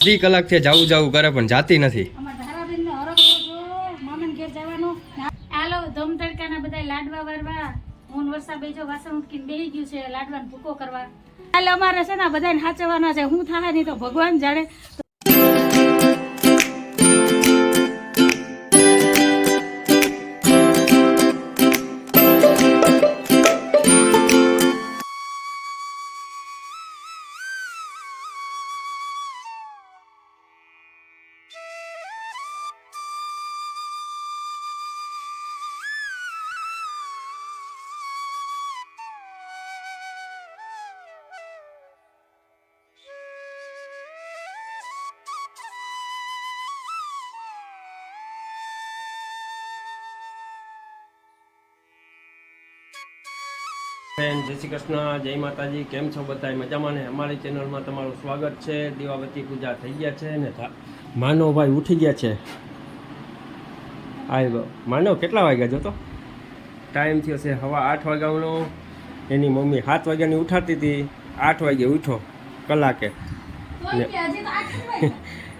અડધી કલાકથી જાવું જાવું કરે, પણ જાતી નથી. હાલો ધૂમ તડકાના બધા લાડવા વરવા. હું વરસાદ બેજો, વાસણ ઉટકીને બેહી ગયું છે, લાડવાનો ભૂકો કરવા. હાલ, અમારે છે ને બધાને સાચવવાના છે. હું થાય નહીં તો ભગવાન જાણે. ફ્રેન્ડ જય શ્રી કૃષ્ણ જય માતાજી કેમ છો બધા મજામાં ને? અમારી ચેનલમાં તમારું સ્વાગત છે. દીવાબત્તી પૂજા થઈ ગયા છે ને માનવ માનવભાઈ ઉઠી ગયા છે. આવ્યો માનવ કેટલા વાગ્યા જોતો ટાઈમ થયો છે હવા આઠ વાગ્યાનો. એની મમ્મી સાત વાગ્યાની ઉઠાડતી હતી. આઠ વાગે ઉઠો કલાકે.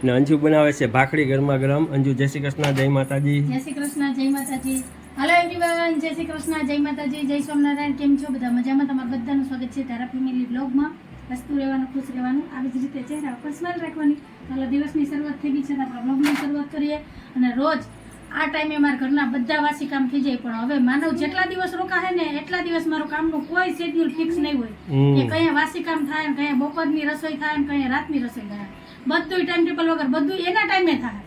ને અંજુ બનાવે છે ભાખરી ગરમા ગરમ. અંજુ જય શ્રી કૃષ્ણ જય માતાજી. જય શ્રી કૃષ્ણ જય માતાજી. હલો એવરીવન જય શ્રી કૃષ્ણ જય માતાજી જય સ્વામિનારાયણ કેમ છો બધા? મજામાં તમારું બધાનું સ્વાગત છે તારા ફેમિલી બ્લોગમાં હસતું રહેવાનું ખુશ રહેવાનું. આવી જ રીતે ચહેરા ઉપર સ્માઈલ રાખવાની. ચાલો દિવસની શરૂઆત થઈ ગઈ છે આપણા આપણે બ્લોગની શરૂઆત કરીએ. અને રોજ આ ટાઈમે મારા ઘરના બધા વાસી કામ થઈ જાય. પણ હવે માનવ જેટલા દિવસ રોકાશે ને એટલા દિવસ મારું કામનું કોઈ શેડ્યુલ ફિક્સ નહીં હોય. કે કયા વાસી કામ થાય ને કયા બપોરની રસોઈ થાય ને કયા રાતની રસોઈ થાય. બધું ટાઈમ ટેબલ વગર બધું એના ટાઈમે થાય.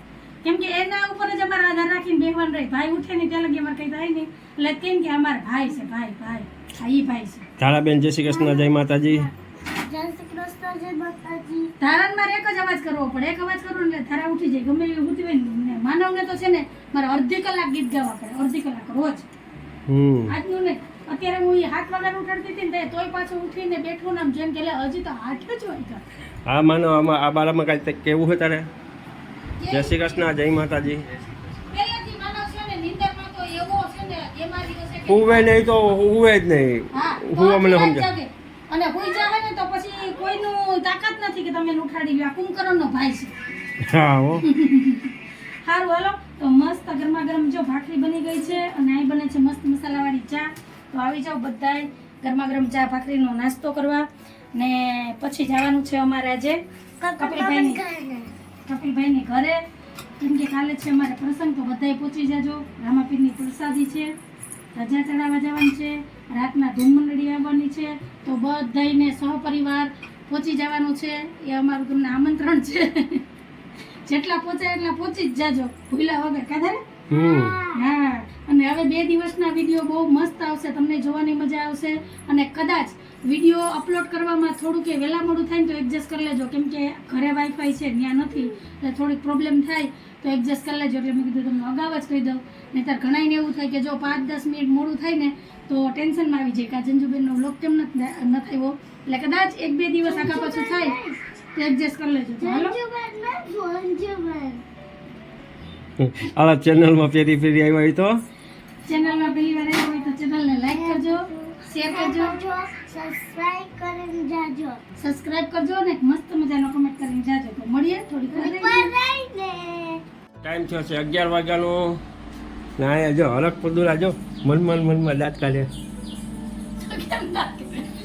કેમ કે એના ઉપર જ અમારે આધાર રાખીને બેહવાનું રહી. ભાઈ ઉઠે નહીં ત્યાં લગી અમારે કઈ થાય નહીં. એટલે કેમ કે અમારે ભાઈ છે ભાઈ ભાઈ. ઈ ભાઈ છે. ધારાબેન જય શ્રી કૃષ્ણ જય માતાજી. એક જ અવાજ કરવો પડે. એક અવાજ કરવો એટલે ધારા ઉઠી જાય. ગમે એવી ઉઠી હોય ને માનવને તો છે ને મારે અડધી કલાક ગીત ગાવા પડે. અડધી કલાક રોજ. આજનું ને અત્યારે હું હાથ વગર ઉઠાડતી હતી ને તોય પાછું ઉઠીને બેઠું ને આમ જેમ કે હજી તો આઠ જ હોય હા માનો આમાં આ બારામાં કાંઈ કેવું હોય તારે? જય શ્રી કૃષ્ણ જય માતાજી. પહેલેથી માનવ છે ને નિંદરમાં તો એવો છે ને એમાં દિવસે કે- હુવે નહીં તો હુવે જ નહીં. હું આખી સમજાય. અને હુઈ જાહે ને તો પછી કોઈનું તાકાત નથી કે તમે ઉઠાડી લ્યો. આ કુંભકર્ણનો ભાઈ છે. હા હો. સારું હાલો. તો મસ્ત ગરમા ગરમ જો ભાખરી બની ગઈ છે અને અહીં બને છે મસ્ત મસાલાવાળી ચા. તો આવી જાઓ બધાય ગરમા ગરમ ચા ભાખરીનો નાસ્તો કરવા. ને પછી જવાનું છે અમારે આજે. કપિલભાઈની કપિલભાઈની ઘરે. કેમ કે કાલે છે અમારે પ્રસંગ તો બધાય પહોંચી જાજો. રામાપીરની પ્રસાદી છે. રજા ચડાવવા જવાની છે. રાતના ધૂમ મંડળી આવવાની છે. તો બધાને સહપરિવાર પહોંચી જવાનું છે. એ અમારું તમને આમંત્રણ છે. જેટલા પહોંચાય એટલા પહોંચી જ જાજો. ભૂલા વગર કાધા હા. અને હવે બે દિવસના વીડિયો બહુ મસ્ત આવશે. તમને જોવાની મજા આવશે. અને કદાચ વીડિયો અપલોડ કરવામાં થોડુંક એ વહેલા મોડું થાય ને તો એડજસ્ટ કરી લેજો. કેમ કે ઘરે વાઈફાઈ છે ત્યાં નથી એટલે થોડીક પ્રોબ્લેમ થાય તો એડજસ્ટ કરી લેજો. એટલે મેં કીધું તમને અગાઉ જ કહી દઉં. નહીંતર ઘણાઈને એવું થાય કે જો પાંચ દસ મિનિટ મોડું થાય ને તો ટેન્શનમાં આવી જાય કે આ જંજુબેનનો વ્લોગ કેમ નથી આવ્યો? એટલે કદાચ એક બે દિવસ આગા પાછું થાય તો એડજસ્ટ કરી લેજો. હાલો. ચેનલમાં ફેરી ફેરી આવ્યા હોય તો? ચેનલમાં પહેલી વાર આવ્યા હોય તો ચેનલને લાઈક કરજો શેર કરજો. સબસ્ક્રાઇબ કરજો ને મસ્ત મજાનો કમેન્ટ કરીને જાજો. તો મળીએ થોડી ટાઈમ થયો છે અગિયાર વાગ્યાનો. ના જો હરક પદુરા જો. મનમાં ને મનમાં દાંત કાઢે.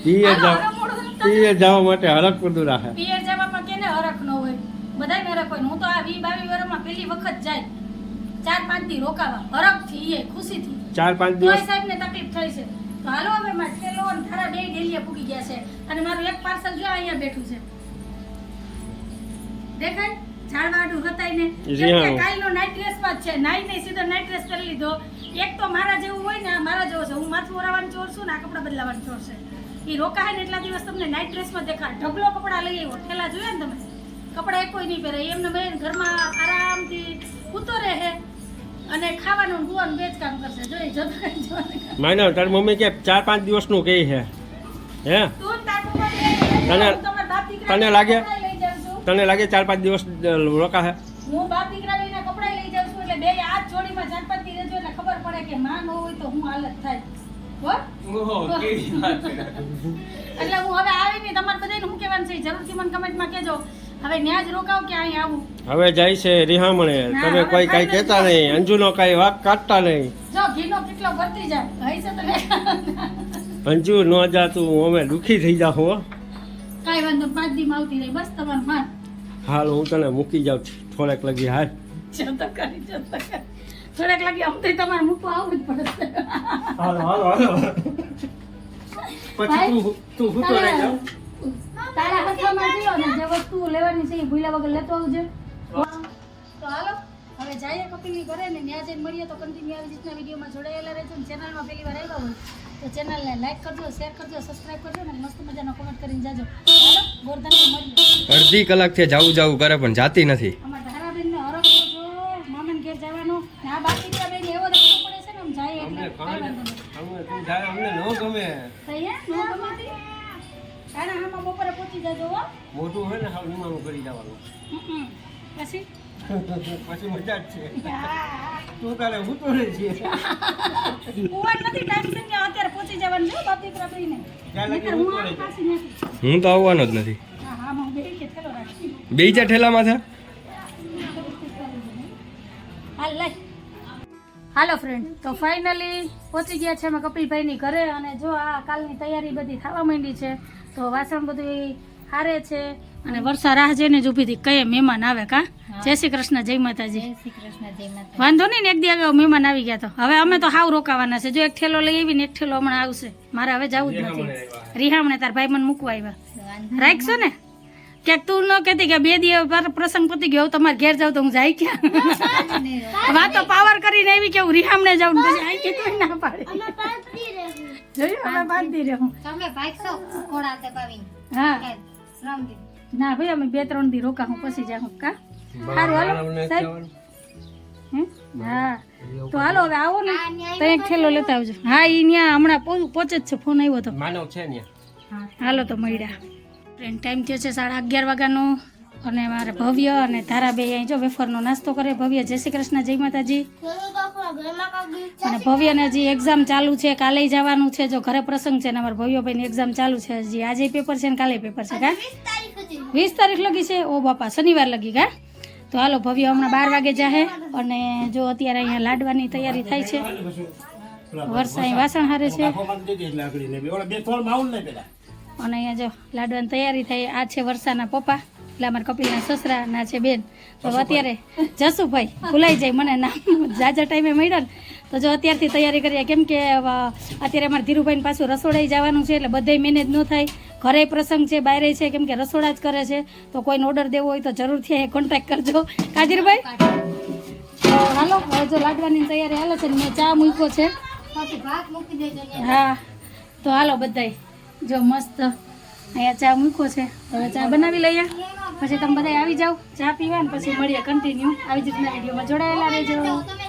પીએ જાવ. પિયર જવા માટે હરક પદુરા છે. પીએ જવામાં કેને હરખ ન હોય? બધાય હરખ હોય. હું તો આ વી બાવી વર્ષમાં પહેલી વખત જાય. ચાર પાંચથી રોકાવા. હરખથી એ ખુશીથી. ચાર પાંચ દિવસ સાહેબ ને તકલીફ થઈ છે. તો હાલો હવે મારે થેલો અને થારા બે ડેલીએ પૂગી ગયા છે. અને મારું એક પાર્સલ જો અહીંયા બેઠું છે. દેખાય? ઝાડવાડું હતાય ને. કાલનો નાઇટ ડ્રેસમાં જ છે. નાઈને સીધો નાઇટ ડ્રેસ કરી લીધો. એક તો મારા જેવું હોય ને મારા જેવો છે. હું માથું ઓરાવાનું ચોર છું ને આ કપડાં બદલાવાનું ચોર છે. એ રોકાય ને એટલા દિવસ તમને નાઇટ ડ્રેસમાં દેખાય. ઢગલો કપડાં લઈ આવ્યો. થેલા જોયા ને તમે? કપડાં એક કોઈ નહીં પહેરે એમને મેં ઘરમાં આરામથી કૂતો રહે. અને ખાવાનું ગોન બે જ કામ કરશે. જોઈ જોતા માનો તારી મમ્મી કે ચાર પાંચ દિવસનું કહે છે. હે? તું તાર તને- હું તને લાગે? તને લાગે ચાર પાંચ દિવસ રોકા હે? હું બાપ દીકરા લઈને કપડા લઈ જાઉં છું એટલે બે હાથ જોડીમાં પાંચ રહેજો એટલે ખબર પડે કે માં ન હોય તો હું હાલત થાય. હો? એટલે હું હવે આવીને તમારે બધાને શું કહેવાનું છે જરૂરથી મને કમેન્ટમાં કહેજો. હવે ન્યા જ રોકાવ કે અહીં આવું? હવે જાય છે રિહામણે તમે કોઈ કાંઈ કહેતા નહીં. અંજુનો કાંઈ વાક કાઢતા નહીં. જો ઘીનો કેટલો વર્તી જાય. હઈ છે તમે અંજુ ન જાતું અમે દુઃખી થઈ જાઉં હો. કાંઈ વાંધો પાંચ દી આવતી રહી. બસ તમારું માન હાલ હું તને મૂકી જાઉં. છું થોડેક લગી હાલ. જતો કરી જતો કરી. થોડેક લાગી આમ તમારે મૂકવા આવવું જ પડશે. હાલો હાલો હાલો. પછી તું તું સૂતો રહી જા. તારા હાથમાં થયો ને જે વસ્તુ લેવાની છે એ ભૂલ્યા વગર લેતો આવજો. તો હાલો હવે જઈએ કપિલની ઘરે ને ત્યાં જઈને મળીએ તો કન્ટિન્યુ આવી રીતના વિડીયોમાં જોડાયેલા રહેજો ને ચેનલમાં પહેલી વાર આવ્યા હોય તો ચેનલને લાઈક કરજો શેર કરજો સબસ્ક્રાઇબ કરજો ને મસ્ત મજાનો કોમેન્ટ કરીને જાજો. હાલો ગોરધનમાં મળીએ. અડધી કલાકથી જાવું જાવું કરે પણ જાતી નથી. અમારા ધારાબેનને હરો કરજો મામાને ઘેર જવાનું. ને આ બાકી બેન એવો રસ્તો પડે છે ને આમ જાય એટલે અમને ન ગમે. ગમાતી કાના હામાં બપોરે પહોંચી જજો હો. મોટું હોય ને હાવ નિમાણું કરી જવાનું પછી? પછી મજા જ છે. તું તારે સૂતો રહી છે. કુંવર નથી ટાઈમ છે અત્યારે પહોંચી જવાનું છે બાપ દીકરા હું હું તો આવવાનો જ નથી. હા હા હું બેહી કે થેલો રાખી. બે જા ઠેલામાં છે હાલ લઈ હાલો ફ્રેન્ડ તો ફાઇનલી પહોંચી ગયા છે અમે કપિલભાઈની ઘરે અને જો આ કાલની તૈયારી બધી થવા માંડી છે તો વાસણ બધું હારે છે અને વર્ષા રાહ જઈને જ ઊભી હતી. કઈ મહેમાન આવે કા? જય શ્રી કૃષ્ણ જય માતાજી. વાંધો નહીં ને એક દી અગાઉ મહેમાન આવી ગયા તો. હવે અમે તો હાવ રોકાવાના છે. જો એક ઠેલો લઈ આવી ને એક ઠેલો હમણાં આવશે. મારે હવે જવું જ નથી. રિહામણે તાર ભાઈ મને મૂકવા આવ્યા. રાખશો ને? ક્યાંક તું ન કહેતી કે બે દિવસ પ્રસંગ પતી ગયો. હવે તમારે ઘેર જાવ તો હું જાય ક્યાં? વાતો પાવર કરીને આવી કે હું રિહામણે જાઉં પછી આઈ કીધું ના પાડી. જોયું અમે બાંધી રહ્યો. તમે ભાગશો ઘોડા તે પાવીને હા. શ્રમ ના ભાઈ અમે બે ત્રણ દી રોકા હું પછી જાઉં કા? સારું હાલો. સાહેબ. હા? તો હાલો હવે આવો ને. તો એક થેલો લેતા આવજો. હા એ ત્યાં હમણાં પહોં- પહોંચે જ છે ફોન આવ્યો તો. માનવ છે હાલો તો મળ્યા. ટાઈમ થયો છે સાડા અગિયાર વાગ્યાનો. અને મારે ભવ્ય અને ધારાબે અહીં જો વેફરનો નાસ્તો કરે. ભવ્ય, જય શ્રી કૃષ્ણ, જય માતાજી. અને ભવ્યને હજી એક્ઝામ ચાલુ છે, કાલે જવાનું છે, જો ઘરે પ્રસંગ છે ને અમારા ભવ્યભાઈની એક્ઝામ ચાલુ છે. હજી આજે પેપર છે ને કાલે પેપર છે, કા? વીસ તારીખ લગી છે? ઓ બાપા, શનિવાર લગી, કા? તો હાલો, ભવ્ય હમણાં બાર વાગે જાહે. અને જો અત્યારે અહીંયા લાડવાની તૈયારી થાય છે. અહીં વાસણ હારે છે. અને અહીંયા જો લાડવાની તૈયારી થાય, આ છે વર્ષાના પપ્પા. એટલે અમારા કપિલના સસરા ના છે બેન. તો અત્યારે જસુભાઈ ભૂલાઈ જાય મને નામ. જાજા ટાઈમે મળ્યો ને, તો જો અત્યારથી તૈયારી કરીએ. કેમ કે અત્યારે અમારે ધીરુભાઈને પાછું રસોડાઈ જવાનું છે એટલે બધાય મેનેજ ન થાય. ઘરે પ્રસંગ છે બહારે છે, કેમ કે રસોડા જ કરે છે. તો કોઈને ઓર્ડર દેવો હોય તો જરૂરથી કોન્ટેક્ટ કરજો. કાજીરભાઈ હાલો, હવે જો લાડવાની તૈયારી હાલે છે ને, મેં ચા મૂક્યો છે. હા, તો હાલો બધાય. જો મસ્ત અહીંયા ચા મૂકો છે. હવે ચા બનાવી લઈએ. પછી તમે બધા આવી જાઓ, ચા પીવા ને પછી મળીએ કન્ટિન્યુ આવી રીતના વિડીયોમાં જોડાયેલા રહેજો.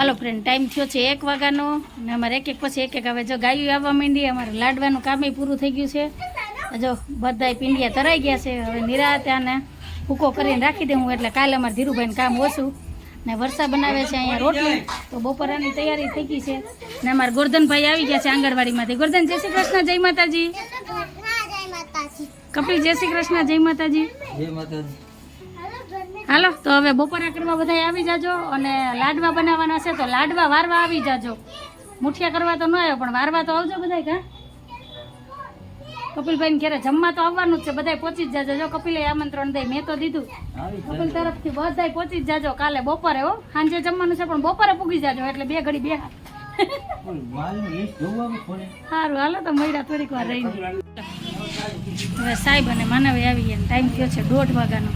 હાલો ફ્રેન્ડ ટાઈમ થયો છે એક વાગ્યાનો અને અમારે એક એક પછી એક એક હવે જો ગાયું આવવા માંડી અમારે લાડવાનું કામે પૂરું થઈ ગયું છે. જો બધાય પીંડિયા તરાઈ ગયા છે હવે નિરાતે આને ભૂકો કરીને રાખી દઉં એટલે કાલે અમારે ધીરુભાઈને કામ ઓછું. ને વરસા બનાવે છે અહીંયા રોટલી તો બપોરાની તૈયારી થઈ ગઈ છે. ને અમારા ગોરધનભાઈ આવી ગયા છે આંગણવાડીમાંથી. ગોરધન જય શ્રી કૃષ્ણ જય માતાજી. કપિલ જય શ્રી કૃષ્ણ જય માતાજી. હાલો તો હવે બપોરા કરવા બધા આવી જાજો અને લાડવા બનાવવાના છે તો લાડવા વારવા આવી જાજો. મુઠિયા કરવા તો ન આવ્યો પણ વારવા તો આવજો બધા કા? કપિલભાઈ ઘેરે જમવા તો આવવાનું જ છે બધા પહોંચી જ જાજો. જો કપિલે આમંત્રણ દઈ મેં તો દીધું. કપિલ તરફથી બધા પહોંચી જ જાજો કાલે બપોરે હો. સાંજે જમવાનું છે પણ બપોરે પૂગી જાજો એટલે બે ઘડી બે સારું હાલો તો મળ્યા થોડીક વાર રહી હવે સાહેબ અને માનવે આવી ગયા ટાઈમ કયો છે દોઢ વાગ્યાનો.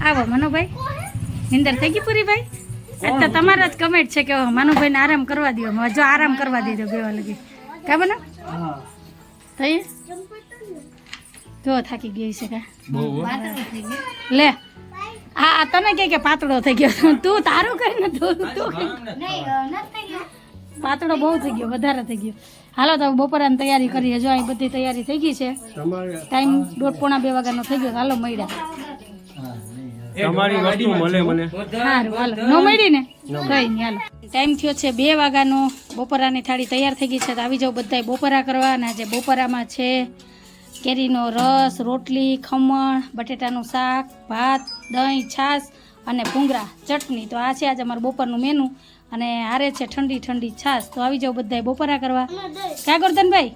આવો મનુભાઈ. નિંદર થઈ ગઈ પૂરી ભાઈ? તો તમારા જ કમેન્ટ છે કે માનુભાઈને આરામ કરવા દો જો આરામ કરવા દેજો બેવા લગી કા બનો? થઈ જો થાકી ગઈ છે કા? લે. આ આ તને કે કે પાતળો થઈ ગયો? તું તારું કઈ ને તું તું નહીં અ, નથી થઈ ગયું. પાતળો બહુ થઈ ગયો વધારે થઈ ગયો. હાલો તો બપોરાની તૈયારી કરીએ. જો અહીં બધી તૈયારી થઈ ગઈ છે. ટાઈમ દોઢ પોણા બે વાગ્યાનો થઈ ગયો. હાલો મળ્યા. તમારી વસ્તુ મળે મને. સારું હાલો. ન મળી ને? કઈ નહીં હાલો. ટાઈમ થયો છે બે વાગ્યાનો. બપોરાની થાળી તૈયાર થઈ ગઈ છે તો આવી જાવ બધાય બપોરા કરવા. અને આજે બપોરામાં છે કેરીનો રસ રોટલી ખમણ બટેટાનું શાક ભાત દહીં છાશ અને ભૂંગરા ચટણી. તો આ છે આજે અમારું બપોરનું મેનુ અને હારે છે ઠંડી ઠંડી છાશ. તો આવી જાવ બધાય બપોરા કરવા. ક્યાં ગોરધનભાઈ?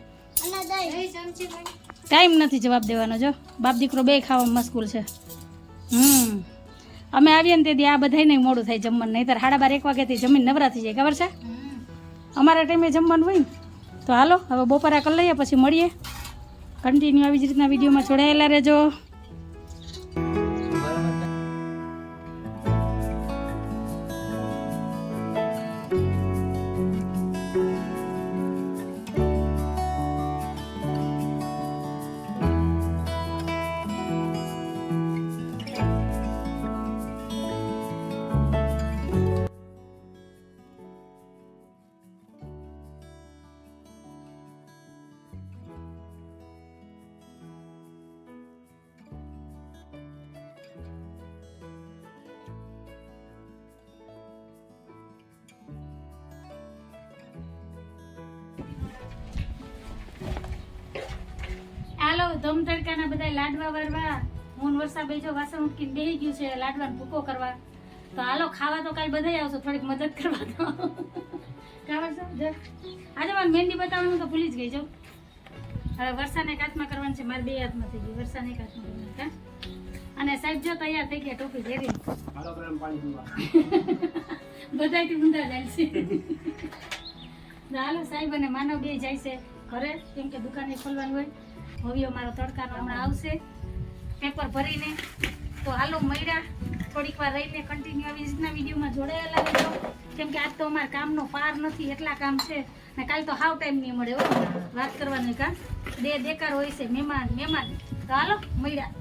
ટાઈમ નથી જવાબ દેવાનો જો. બાપ દીકરો બે ખાવામાં મશગુલ છે. હમ. અમે આવીએ ને તેથી આ બધાય નહીં મોડું થાય જમવાનું. નહીંતર સાડા બાર, એક વાગ્યાથી જમીન નવરા થઈ જાય, ખબર છે? અમારા ટાઈમે જમવાનું હોય ને, તો હાલો, હવે બપોરા કરી લઈએ, પછી મળીએ. કન્ટિન્યુ આવી જ રીતના વિડીયોમાં જોડાયેલા રહેજો. ધમ તડકાના બધા લાડવા વાળવા હું વરસા બેજો વાસણ ઉટકીને બેહી ગયું છે લાડવાનો ભૂકો કરવા. તો હાલો ખાવા તો કાલ બધાય આવશો થોડીક મદદ કરવા તો. છો? આજે મારે મહેંદી બતાવવાનું તો ભૂલી જ ગઈ જો. હવે એક હાથમાં કરવાનું છે મારે બે હાથમાં થઈ ગઈ વર્ષાને એક હાથમાં અને સાહેબ જો તૈયાર થઈ ગયા ટોપી પહેરી બધાયથી ઊંધા જાય છે. હાલો સાહેબ અને માનવ બે જાય છે ઘરે કેમ કે દુકાને ખોલવાની હોય. ભવ્ય મારો તડકાનો હમણાં આવશે. પેપર ભરીને તો હાલો મળ્યા. થોડીક વાર રહીને કન્ટિન્યુ આવી રીતના વિડીયોમાં જોડાયેલા રહેજો. કેમ કે આજ તો અમારા કામનો પાર નથી, એટલા કામ છે. ને કાલ તો હાવ ટાઈમ નહીં મળે હો. વાત કરવાની કામ બે દેકાર હોય છે, મહેમાન મહેમાન. તો હાલો, મળ્યા.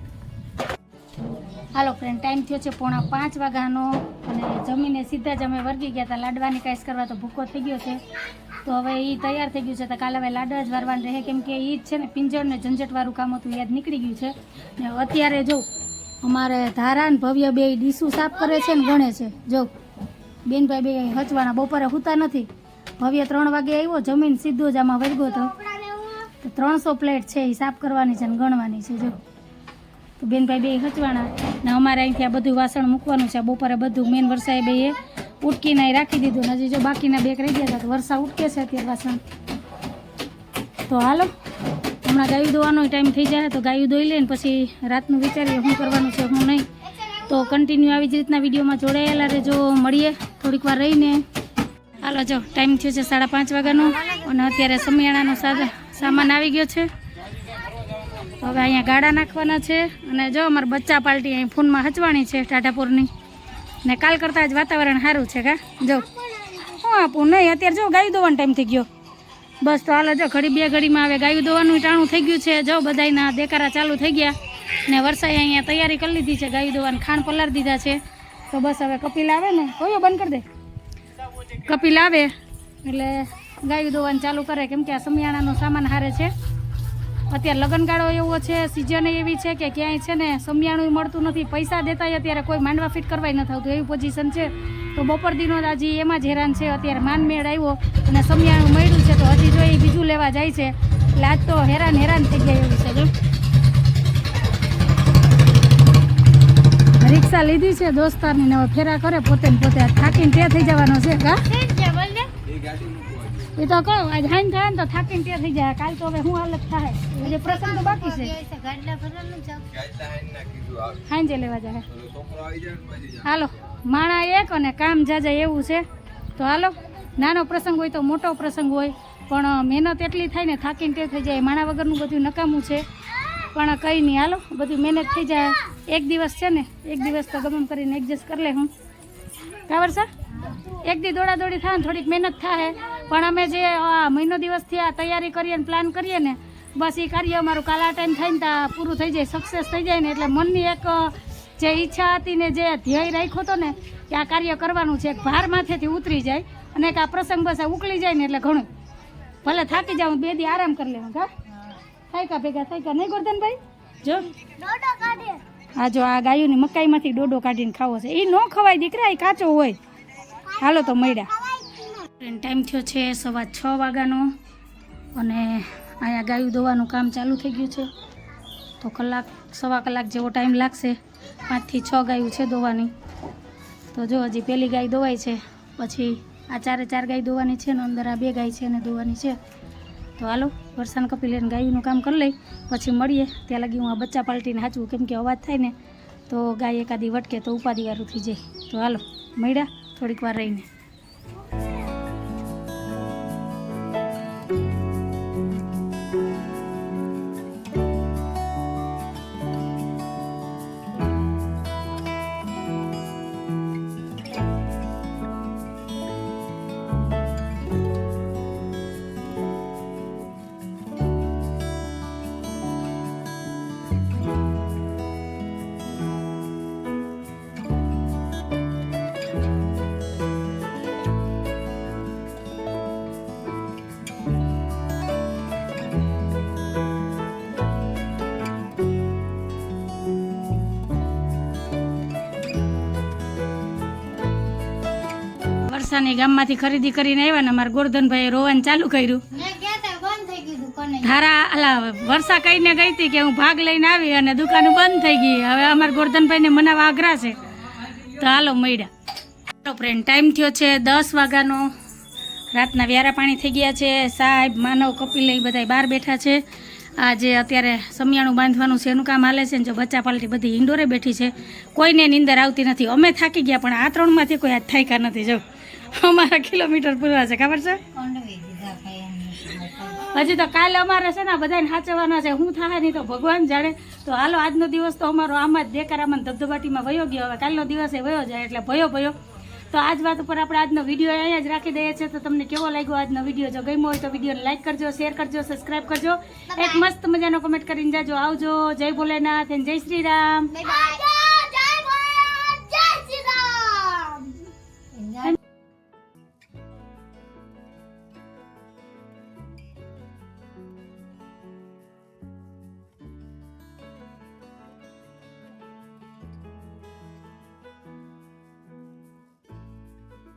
હાલો ફ્રેન્ડ ટાઈમ થયો છે પોણા પાંચ વાગ્યાનો. અને જમીને સીધા જ અમે વર્ગી ગયા હતા લાડવાની કાંઈ કરવા તો ભૂકો થઈ ગયો છે. તો હવે એ તૈયાર થઈ ગયું છે. તો કાલે હવે લાડવા જ વારવાનું રહે. કેમ કે એ જ છે ને પિંજર ને ઝંઝટવાળું કામ હતું, યાદ નીકળી ગયું છે. ને અત્યારે જો અમારે ધારા ને ભવ્ય બે ડીસું સાફ કરે છે ને ગણે છે. જો બેનભાઈ બે હચવાના બપોરે હુતા નથી. ભવ્ય ત્રણ વાગે આવ્યો, જમીન સીધો જ આમાં વર્ગો તો ત્રણસો પ્લેટ છે એ સાફ કરવાની છે ને ગણવાની છે, જો. તો બેનભાઈ બે હચવાના. ને અમારે અહીંથી આ બધું વાસણ મૂકવાનું છે. બપોરે બધું મેન વરસાએ બે ઉટકીને રાખી દીધું હજી જો બાકીના બેગ રહી ગયા હતા તો વરસાદ ઉટકે છે અત્યારે વાસણ તો હાલો, હમણાં ગાયું દોવાનો ટાઈમ થઈ જાય તો ગાયું દોઈ લઈને પછી રાતનું વિચારીએ શું કરવાનું છે શું નહીં. તો કન્ટિન્યુ આવી જ રીતના વિડીયોમાં જોડાયેલા રહેજો, મળીએ થોડીક વાર રહીને. હાલો જો ટાઈમ થયો છે સાડા પાંચ વાગ્યાનો અને અત્યારે સમિયાણાનો સામાન આવી ગયો છે. હવે અહીંયા ગાડા નાખવાના છે અને જો અમારા બચ્ચા પાર્ટી અહીં ફોનમાં હચવાણી છે ટાટાપુરની ને કાલ કરતાં જ વાતાવરણ સારું છે કા? જો. હું આપું, નહીં, અત્યારે જો ગાયું દોવાનો ટાઈમ થઈ ગયો. બસ તો હાલો જો, ઘડી બે ઘડીમાં આવે ગાયું દોવાનું ટાણું થઈ ગયું છે. જો, બધાયના દેકારા ચાલુ થઈ ગયા. ને વરસાઈ અહીંયા તૈયારી કરી લીધી છે, ગાયું દોવાનું ખાણ પલાર દીધા છે. તો બસ હવે કપિલ આવે ને? કોઈ બંધ કરી દે. કપિલ આવે. એટલે ગાયું દોવાનું ચાલુ કરે, કેમ કે આ સમિયાણાનો સામાન હારે છે. અત્યારે લગનગાળો એવો છે સિઝન એવી છે કે ક્યાંય છે ને સમિયાણું મળતું નથી. પૈસા દેતા અત્યારે કોઈ માંડવા ફિટ કરવાય નથી આવતું એવી પોઝિશન છે. તો બપોર દિનો હજી એમાં જ હેરાન છે. અત્યારે માનમેળ આવ્યો અને સમિયાણું મળ્યું છે તો હજી જો એ બીજું લેવા જાય છે. એટલે આજ તો હેરાન હેરાન થઈ ગયા એવું છે રિક્ષા લીધી છે, દોસ્તારની ને ફેરા કરે પોતે પોતે. થાકીને તે થઈ જવાનો છે, કા? એ તો કહું, આજ હાઈન થાય ને તો થાકીને ત્યાં થઈ જાય. કાલ તો હવે હું હાલત થાય. એટલે પ્રસંગ તો બાકી છે. હાંજે લેવા જાય. હાલો, માણા એક અને કામ જાજા એવું છે. તો હાલો, નાનો પ્રસંગ હોય તો મોટો પ્રસંગ હોય. પણ મહેનત એટલી થાય ને થાકીને તે થઈ જાય. માણા વગરનું બધું નકામું છે. પણ કંઈ નહીં. હાલો, બધું મહેનત થઈ જાય. એક દિવસ છે ને, એક દિવસ તો ગમે કરીને એડજસ્ટ કરી લે હું. બરાબર સર, એક દી દોડા દોડી થાય ને થોડીક મહેનત થાય. પણ અમે જે આ મહિનો દિવસથી આ તૈયારી કરીએ ને પ્લાન કરીએ ને બસ એ કાર્ય અમારું કાલા ટાઈમ થાય ને ત્યાં પૂરું થઈ જાય સક્સેસ થઈ જાય ને એટલે મનની એક જે ઈચ્છા હતી ને જે ધ્યેય રાખ્યો હતો ને કે આ કાર્ય કરવાનું છે ભાર માથેથી ઉતરી જાય અને એક આ પ્રસંગ બસ આ ઉકળી જાય ને એટલે ઘણું. ભલે થાકી જાઉં બે દી આરામ કરી લેવું કા થાય કા ભેગા થાય કા? નહીં ગોરધનભાઈ? જો. હા જો આ ગાયોની મકાઈમાંથી ડોડો કાઢીને ખાવો છે. એ ન ખવાય દીકરા એ કાચો હોય. હાલો તો મળ્યા. ટાઈમ થયો છે સવા છ વાગ્યાનો અને અહીંયા ગાયું દોવાનું કામ ચાલુ થઈ ગયું છે. તો કલાક, સવા કલાક જેવો ટાઈમ લાગશે. પાંચથી છ ગાયું છે દોવાની તો જો હજી પહેલી ગાય દોવાય છે, પછી આ ચારે ચાર ગાય દોવાની છે ને અંદર આ બે ગાય છે અને દોવાની છે. તો હાલો વરસાદ કપી લઈને ગાયનું કામ કરી લઈ, પછી મળીએ. ત્યાં લગી હું આ બચ્ચા પાલટીને હાચવું, કેમ કે અવાજ થાય ને, તો ગાય એકાદી વટકે તો ઉપાધિવાળું થઈ જાય. તો હાલો, મળ્યા, થોડીક વાર રહીને. વરસાની ગામમાંથી ખરીદી કરીને આવ્યા ને અમારા ગોરધનભાઈએ રોવાનું ચાલુ કર્યું. ધારા અલા વર્ષા કહીને ગઈ હતી કે હું ભાગ લઈને આવી અને દુકાન બંધ થઈ ગઈ. હવે અમારા ગોરધનભાઈને મનાવા આગ્રહ છે. તો હાલો મળ્યા. તો ફ્રેન્ડ ટાઈમ થયો છે દસ વાગ્યાનો. રાતના વ્યારા પાણી થઈ ગયા છે. સાહેબ માનવ કપિલ એ બધા બહાર બેઠા છે. આ જે અત્યારે સમિયાણું બાંધવાનું છે એનું કામ હાલે છે ને જો બચ્ચા પાલટી બધી ઇન્ડોરે બેઠી છે. કોઈને નીંદર આવતી નથી. અમે થાકી ગયા પણ આ ત્રણમાંથી કોઈ આજ થાક્યા નથી જો. અમારા કિલોમીટર પૂરવા છે ખબર છે? હજી તો કાલે અમારે છે ને બધાને સાચવવાના છે. હું થાય નહીં તો ભગવાન જાણે. તો હાલો આજનો દિવસ તો અમારો આમાં જ દેકારામાં આમાં ધબધબાટીમાં વયો ગયો. હવે કાલનો દિવસ એ વયો જાય એટલે ભયો ભયો. તો આજ વાત ઉપર આપણે આજનો વીડિયો અહીંયા જ રાખી દઈએ છીએ. તો તમને કેવો લાગ્યો આજનો વીડિયો? જો ગમ્યો હોય તો વિડીયોને લાઈક કરજો શેર કરજો સબસ્ક્રાઈબ કરજો. એક મસ્ત મજાનો કમેન્ટ કરીને જાજો. આવજો. જય ભોલેનાથ એન જય શ્રી રામ.